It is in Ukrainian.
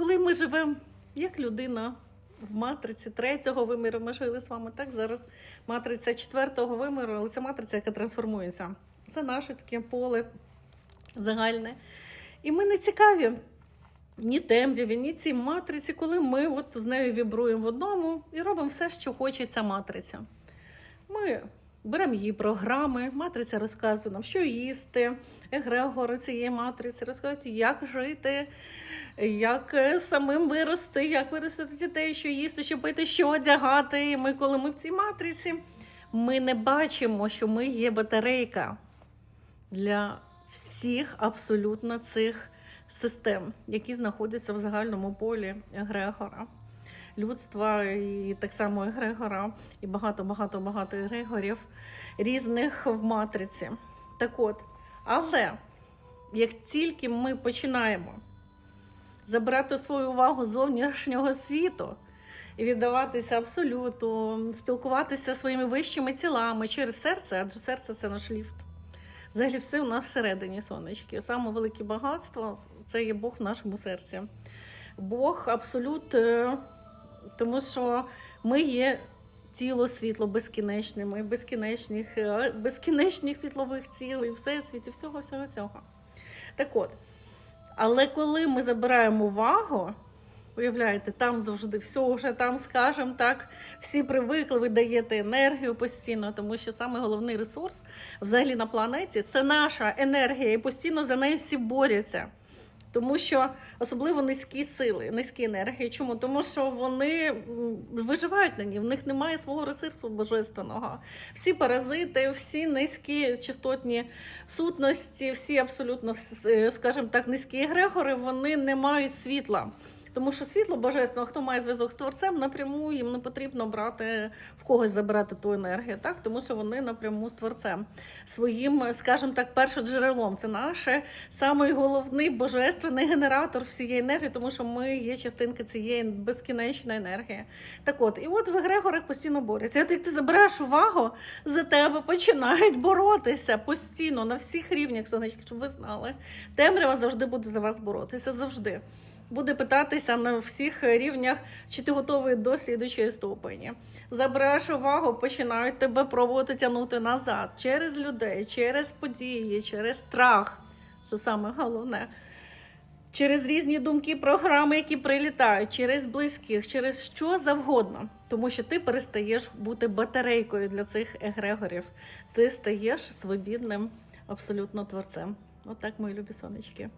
коли ми живемо як людина в матриці третього виміру, ми жили з вами так зараз матриця четвертого виміру, але це матриця, яка трансформується. Це наше таке поле загальне. І ми не цікаві ні темряві, ні цій матриці, коли ми от з нею вібруємо в одному і робимо все, що хоче ця матриця. Ми беремо її програми, матриця розказує нам, що їсти, егрегори цієї матриці розказують, як жити, як е, самим вирости, як виростити дітей, що їсти, що пити, що одягати. І ми, коли ми в цій матриці, ми не бачимо, що ми є батарейка для всіх абсолютно цих систем, які знаходяться в загальному полі егрегора. Людства і так само егрегора, і багато, багато, багато егрегорів різних в матриці. Так от, але як тільки ми починаємо забирати свою увагу зовнішнього світу і віддаватися абсолюту, спілкуватися своїми вищими тілами через серце, адже серце це наш ліфт. Взагалі, все у нас всередині сонечки. Саме велике багатство це є Бог в нашому серці. Бог абсолют, е, тому що ми є тіло світло безкінечне, ми безкінечних, е, безкінечних світлових і всесвіті, всього, всього, всього. Так от, але коли ми забираємо увагу, уявляєте, там завжди все вже там, скажемо так, всі привикли, ви даєте енергію постійно, тому що саме головний ресурс взагалі на планеті це наша енергія, і постійно за нею всі борються. Тому що особливо низькі сили, низькі енергії. Чому? Тому що вони виживають на ній, в них немає свого ресурсу божественного. Всі паразити, всі низькі частотні сутності, всі абсолютно, с- скажімо так, низькі егрегори, вони не мають світла. Тому що світло божественного, хто має зв'язок з творцем, напряму їм не потрібно брати в когось забирати ту енергію, так тому що вони напряму з творцем своїм, скажімо так, першоджерелом. Це наше самий головний божественний генератор всієї енергії, тому що ми є частинка цієї безкінечної енергії. Так от, і от в егрегорах постійно борються. От як ти забираєш увагу, за тебе починають боротися постійно на всіх рівнях, сонечки, щоб ви знали. Темрява завжди буде за вас боротися. Завжди. Буде питатися на всіх рівнях, чи ти готовий до слідучої ступені. Забираєш увагу, починають тебе пробувати тягнути назад через людей, через події, через страх. Що саме головне. Через різні думки, програми, які прилітають, через близьких, через що завгодно. Тому що ти перестаєш бути батарейкою для цих егрегорів. Ти стаєш свобідним абсолютно творцем. Отак, мої любі сонечки.